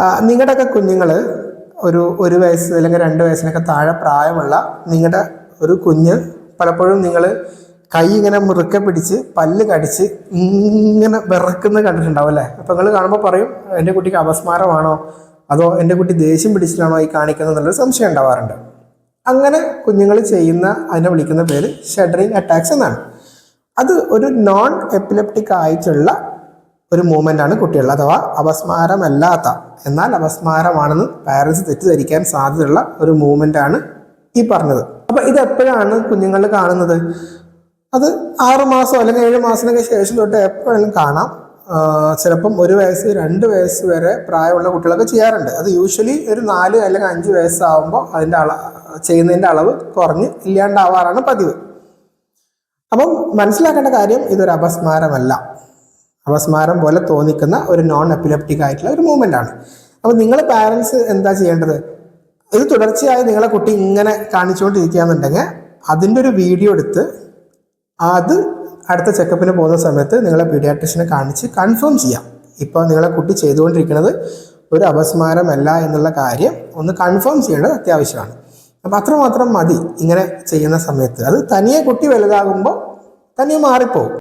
നിങ്ങളുടെയൊക്കെ കുഞ്ഞുങ്ങൾ ഒരു ഒരു വയസ്സ് അല്ലെങ്കിൽ രണ്ട് വയസ്സിനൊക്കെ താഴെ പ്രായമുള്ള നിങ്ങളുടെ ഒരു കുഞ്ഞ് പലപ്പോഴും നിങ്ങൾ കൈ ഇങ്ങനെ മുറുക്കെ പിടിച്ച് പല്ല് കടിച്ച് ഇങ്ങനെ വിറക്കുന്നത് കണ്ടിട്ടുണ്ടാവും അല്ലേ? അപ്പം നിങ്ങൾ കാണുമ്പോൾ പറയും എന്റെ കുട്ടിക്ക് അപസ്മാരമാണോ? അതോ എന്റെ കുട്ടി ദേഷ്യം പിടിച്ചിട്ടാണോ ഈ കാണിക്കുന്നത്? എന്നുള്ളൊരു സംശയം ഉണ്ടാവാറുണ്ട്. അങ്ങനെ കുഞ്ഞുങ്ങൾ ചെയ്യുന്ന അതിനെ വിളിക്കുന്ന പേര് ഷെഡറിങ് അറ്റാക്സ് എന്നാണ്. അത് ഒരു നോൺ എപ്പിലെപ്റ്റിക് ആയിട്ടുള്ള ഒരു മൂവ്മെന്റ് ആണ് കുട്ടികൾ അഥവാ അപസ്മാരമല്ലാത്ത. എന്നാൽ അപസ്മാരമാണെന്ന് പാരൻസ് തെറ്റിദ്ധരിക്കാൻ സാധ്യതയുള്ള ഒരു മൂവ്മെന്റ് ആണ് ഈ പറഞ്ഞത്. അപ്പോൾ ഇത് എപ്പോഴാണ് കുഞ്ഞുങ്ങൾ കാണുന്നത്? അത് ആറ് മാസം അല്ലെങ്കിൽ ഏഴ് മാസത്തിനൊക്കെ ശേഷം തൊട്ട് എപ്പോഴെങ്കിലും കാണാം. ചിലപ്പം ഒരു വയസ്സ് രണ്ട് വയസ്സ് വരെ പ്രായമുള്ള കുട്ടികളൊക്കെ ചെയ്യാറുണ്ട്. അത് യൂഷ്വലി ഒരു നാല് അല്ലെങ്കിൽ അഞ്ച് വയസ്സാവുമ്പോൾ അതിന്റെ അള ചെയ്യുന്നതിന്റെ അളവ് കുറഞ്ഞ് ഇല്ലാണ്ടാവാറാണ് പതിവ്. അപ്പം മനസ്സിലാക്കേണ്ട കാര്യം ഇതൊരു അപസ്മാരമല്ല. അപസ്മാരം പോലെ തോന്നിക്കുന്ന ഒരു നോൺ എപ്പിലെപ്റ്റിക് ആയിട്ടുള്ള ഒരു മൂവ്മെന്റ് ആണ്. അപ്പോൾ നിങ്ങൾ പാരൻസ് എന്താ ചെയ്യേണ്ടത്? ഇത് തുടർച്ചയായി നിങ്ങളെ കുട്ടി ഇങ്ങനെ കാണിച്ചുകൊണ്ടിരിക്കുകയാണെന്നുണ്ടെങ്കിൽ അതിന്റെ ഒരു വീഡിയോ എടുത്ത് അത് അടുത്ത ചെക്കപ്പിന് പോകുന്ന സമയത്ത് നിങ്ങളെ പീഡിയാട്രിഷനെ കാണിച്ച് കൺഫേം ചെയ്യാം. ഇപ്പോൾ നിങ്ങളെ കുട്ടി ചെയ്തുകൊണ്ടിരിക്കുന്നത് ഒരു അപസ്മാരമല്ല എന്നുള്ള കാര്യം ഒന്ന് കൺഫേം ചെയ്യേണ്ടത് അത്യാവശ്യമാണ്. അപ്പം അത്രമാത്രം മതി ഇങ്ങനെ ചെയ്യുന്ന സമയത്ത്. അത് തനിയെ കുട്ടി വലുതാകുമ്പോൾ തനിയെ മാറിപ്പോകും